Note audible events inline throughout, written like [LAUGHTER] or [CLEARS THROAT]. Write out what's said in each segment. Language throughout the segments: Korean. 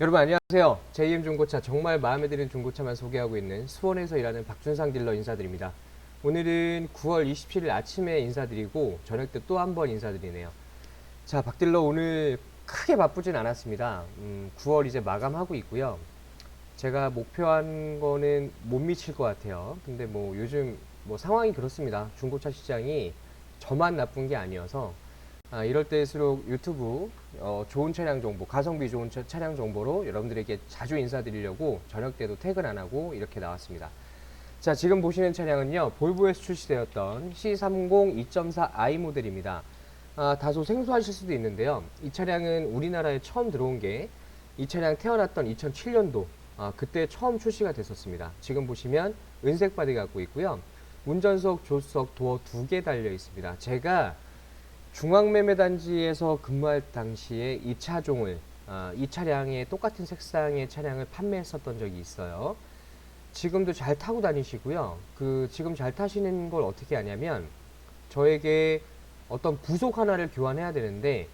여러분 안녕하세요. JM 중고차 정말 마음에 드는 중고차만 소개하고 있는 수원에서 일하는 박준상 딜러 인사드립니다. 오늘은 9월 27일 아침에 인사드리고 저녁 때 또 한 번 인사드리네요. 자, 박 딜러 오늘 크게 바쁘진 않았습니다. 음, 9월 이제 마감하고 있고요. 제가 목표한 거는 못 미칠 것 같아요. 근데 뭐 요즘 뭐 상황이 그렇습니다. 중고차 시장이 저만 나쁜 게 아니어서 아, 이럴 때일수록 유튜브 어, 좋은 차량 정보, 가성비 좋은 차, 차량 정보로 여러분들에게 자주 인사드리려고 저녁 때도 퇴근 안 하고 이렇게 나왔습니다. 자, 지금 보시는 차량은요, 볼보에서 출시되었던 C30 2.4i 모델입니다. 아, 다소 생소하실 수도 있는데요. 이 차량은 우리나라에 처음 들어온 게 이 차량 태어났던 2007년도 아, 그때 처음 출시가 됐었습니다. 지금 보시면 은색 바디 갖고 있고요. 운전석, 조수석, 도어 두 개 달려 있습니다. 제가 중앙매매단지에서 근무할 당시에 이 차종을 아, 이 차량의 똑같은 색상의 차량을 판매했었던 적이 있어요. 지금도 잘 타고 다니시고요. 그 지금 잘 타시는 걸 어떻게 하냐면 저에게 어떤 부속 하나를 교환해야 되는데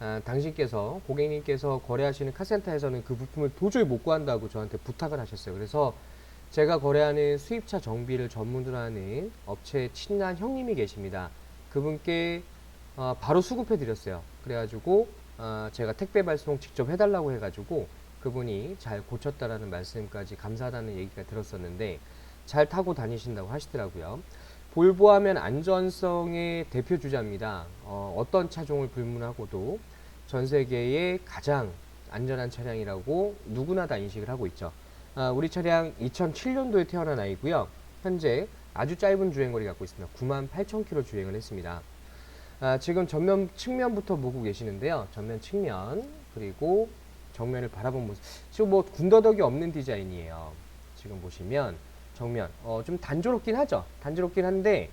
아, 당신께서 고객님께서 거래하시는 카센터에서는 그 부품을 도저히 못 구한다고 저한테 부탁을 하셨어요. 그래서 제가 거래하는 수입차 정비를 전문으로 하는 업체 친한 형님이 계십니다. 그분께 어, 바로 수급해 드렸어요. 그래가지고 어, 제가 택배 발송 직접 해달라고 해가지고 그분이 잘 고쳤다라는 말씀까지 감사하다는 얘기가 들었었는데 잘 타고 다니신다고 하시더라고요. 볼보하면 안전성의 대표 주자입니다. 어, 어떤 차종을 불문하고도 전 세계의 가장 안전한 차량이라고 누구나 다 인식을 하고 있죠. 아, 우리 차량 2007년도에 태어난 아이고요. 현재 아주 짧은 주행거리 갖고 있습니다. 9만 8천 킬로 주행을 했습니다. 아, 지금 전면 측면부터 보고 계시는데요. 전면 측면 그리고 정면을 바라본 모습. 지금 뭐 군더더기 없는 디자인이에요. 지금 보시면 정면 어, 좀 단조롭긴 하죠. 단조롭긴 한데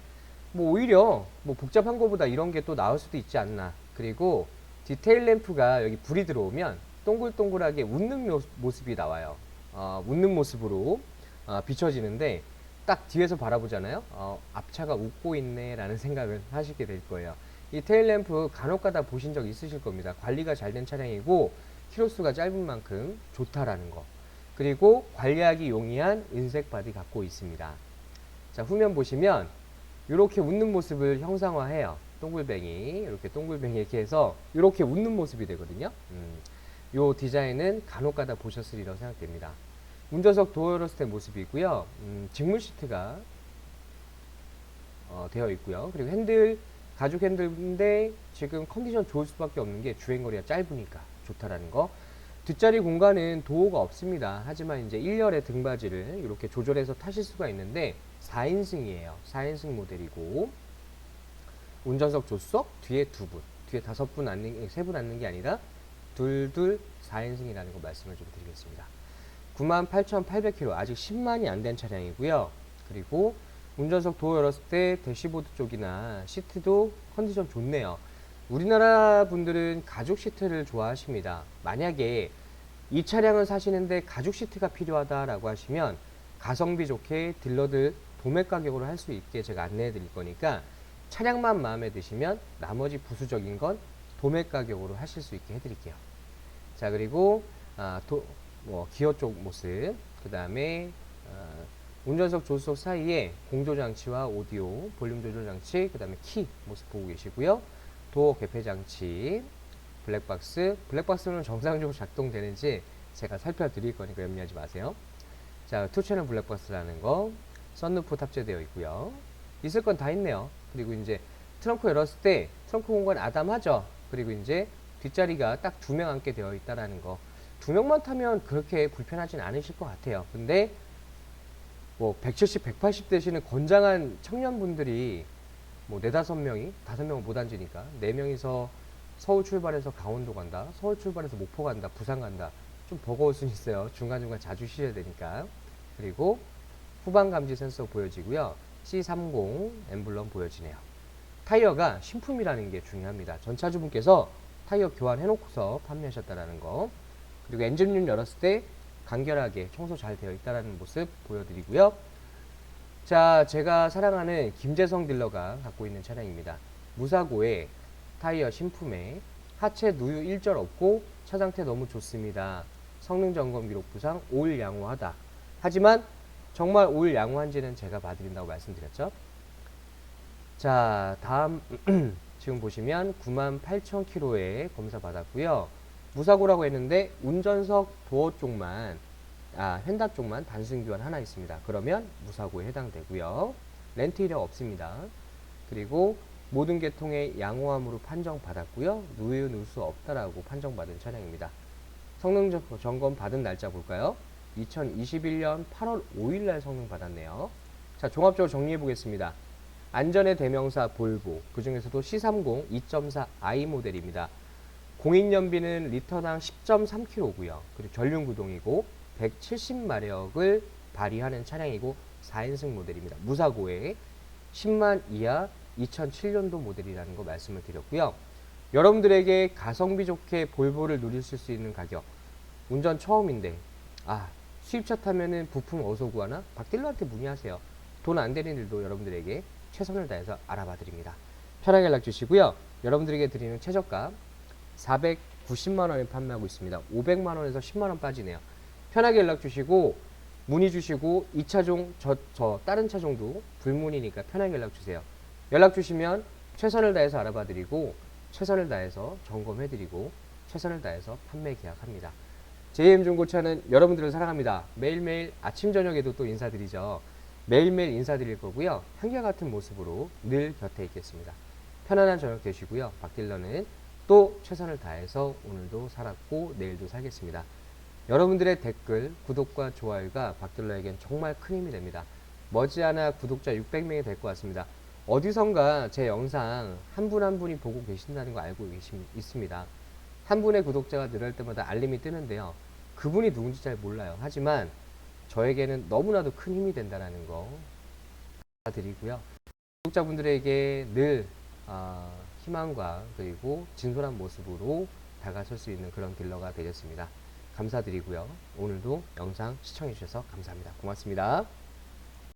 뭐 오히려 뭐 복잡한 것보다 이런 게 또 나을 수도 있지 않나. 그리고 디테일 램프가 여기 불이 들어오면 동글동글하게 웃는 모- 모습이 나와요. 어, 웃는 모습으로 어, 비춰지는데 딱 뒤에서 바라보잖아요. 어, 앞차가 웃고 있네라는 생각을 하시게 될 거예요. 이 테일 램프 간혹가다 보신 적 있으실 겁니다. 관리가 잘 된 차량이고 키로수가 짧은 만큼 좋다라는 거. 그리고 관리하기 용이한 은색 바디 갖고 있습니다. 자 후면 보시면 이렇게 웃는 모습을 형상화해요. 동글뱅이 이렇게 동글뱅이 이렇게 해서 이렇게 웃는 모습이 되거든요. 음, 요 디자인은 간혹가다 보셨으리라고 생각됩니다. 운전석 도어 열었을 때 모습이고요. 음, 직물 시트가 어, 되어 있고요. 그리고 핸들 가죽 핸들인데 지금 컨디션 좋을 수밖에 없는 게 주행거리가 짧으니까 좋다라는 거. 뒷자리 공간은 도어가 없습니다. 하지만 이제 1열의 등받이를 이렇게 조절해서 타실 수가 있는데 4인승이에요. 4인승 모델이고 운전석 조수석 뒤에 두 분, 뒤에 다섯 분 앉는 세 분 앉는 게 아니라 둘둘 4인승이라는 거 말씀을 좀 드리겠습니다. 98,800km 아직 10만이 안 된 차량이고요. 그리고 운전석 도어 열었을 때 대시보드 쪽이나 시트도 컨디션 좋네요. 우리나라 분들은 가죽 시트를 좋아하십니다. 만약에 이 차량을 사시는데 가죽 시트가 필요하다라고 하시면 가성비 좋게 딜러들 도매 가격으로 할 수 있게 제가 안내해 드릴 거니까 차량만 마음에 드시면 나머지 부수적인 건 도매 가격으로 하실 수 있게 해 드릴게요. 자 그리고 아, 도, 뭐 기어 쪽 모습 그 다음에 아, 운전석 조수석 사이에 공조 장치와 오디오 볼륨 조절 장치 그 다음에 키 모습 보고 계시고요. 도어 개폐 장치 블랙박스. 블랙박스는 정상적으로 작동되는지 제가 살펴드릴 거니까 염려하지 마세요. 자 투채널 블랙박스라는 거. 썬루프 탑재되어 있고요. 있을 건 다 있네요. 그리고 이제 트렁크 열었을 때 트렁크 공간 아담하죠? 그리고 이제 뒷자리가 딱 두 명 앉게 되어 있다라는 거. 두 명만 타면 그렇게 불편하진 않으실 것 같아요. 근데 뭐 170, 180 되시는 건장한 청년분들이 뭐 네다섯 명이 다섯 명은 못 앉으니까 네 명이서 서울 출발해서 강원도 간다, 서울 출발해서 목포 간다, 부산 간다 좀 버거울 수 있어요. 중간중간 자주 쉬어야 되니까. 그리고 후방 감지 센서 보여지고요. C30 엠블럼 보여지네요. 타이어가 신품이라는 게 중요합니다. 전차주분께서 타이어 교환해 놓고서 판매하셨다라는 거. 그리고 엔진룸 열었을 때 간결하게 청소 잘 되어 있다는 모습 보여드리고요. 자, 제가 사랑하는 김재성 딜러가 갖고 있는 차량입니다. 무사고에 타이어 신품에 하체 누유 일절 없고 차 상태 너무 좋습니다. 성능 점검 기록 부상 5일 양호하다. 하지만 정말 5일 양호한지는 제가 봐드린다고 말씀드렸죠. 자, 다음 [CLEARS THROAT] 지금 보시면 98,000km의 검사 받았고요. 무사고라고 했는데 운전석 도어 쪽만 아, 휀다 쪽만 단순 교환 하나 있습니다. 그러면 무사고에 해당되고요. 렌트 이력 없습니다. 그리고 모든 계통의 양호함으로 판정받았고요. 누유 누수 없다라고 판정받은 차량입니다. 성능 점- 점검 받은 날짜 볼까요? 2021년 8월 5일 날 성능 받았네요. 자, 종합적으로 정리해 보겠습니다. 안전의 대명사 볼보, 그 중에서도 C30 2.4i 모델입니다. 공인연비는 리터당 10.3km고요. 그리고 전륜 구동이고 170마력을 발휘하는 차량이고 4인승 모델입니다. 무사고에 10만 이하 2007년도 모델이라는 거 말씀을 드렸고요. 여러분들에게 가성비 좋게 볼보를 누리실 수 있는 가격. 운전 처음인데 아 수입차 타면은 부품 어디서 구하나? 박딜러한테 문의하세요. 돈 안 되는 일도 여러분들에게 최선을 다해서 알아봐 드립니다. 편하게 연락 주시고요. 여러분들에게 드리는 최저가 490만 원에 판매하고 있습니다. 500만 원에서 10만 원 빠지네요. 편하게 연락 주시고 문의 주시고 이 차종 저, 저 다른 차종도 불문이니까 편하게 연락 주세요. 연락 주시면 최선을 다해서 알아봐 드리고 최선을 다해서 점검해 드리고 최선을 다해서 판매 계약합니다. JM 중고차는 여러분들을 사랑합니다. 매일매일 아침 저녁에도 또 인사드리죠. 매일매일 인사드릴 거고요. 한결같은 모습으로 늘 곁에 있겠습니다. 편안한 저녁 되시고요. 박딜러는 또 최선을 다해서 오늘도 살았고 내일도 살겠습니다. 여러분들의 댓글, 구독과 좋아요가 박딜러에겐 정말 큰 힘이 됩니다. 머지않아 구독자 600명이 될 것 같습니다. 어디선가 제 영상 한 분한 분이 보고 계신다는 거 알고 계시, 있습니다. 한 분의 구독자가 늘을 때마다 알림이 뜨는데요. 그분이 누군지 잘 몰라요. 하지만 저에게는 너무나도 큰 힘이 된다는 거 드리고요. 구독자분들에게 늘 아, 희망과 그리고 진솔한 모습으로 다가설 수 있는 그런 딜러가 되겠습니다. 감사드리고요. 오늘도 영상 시청해 주셔서 감사합니다. 고맙습니다.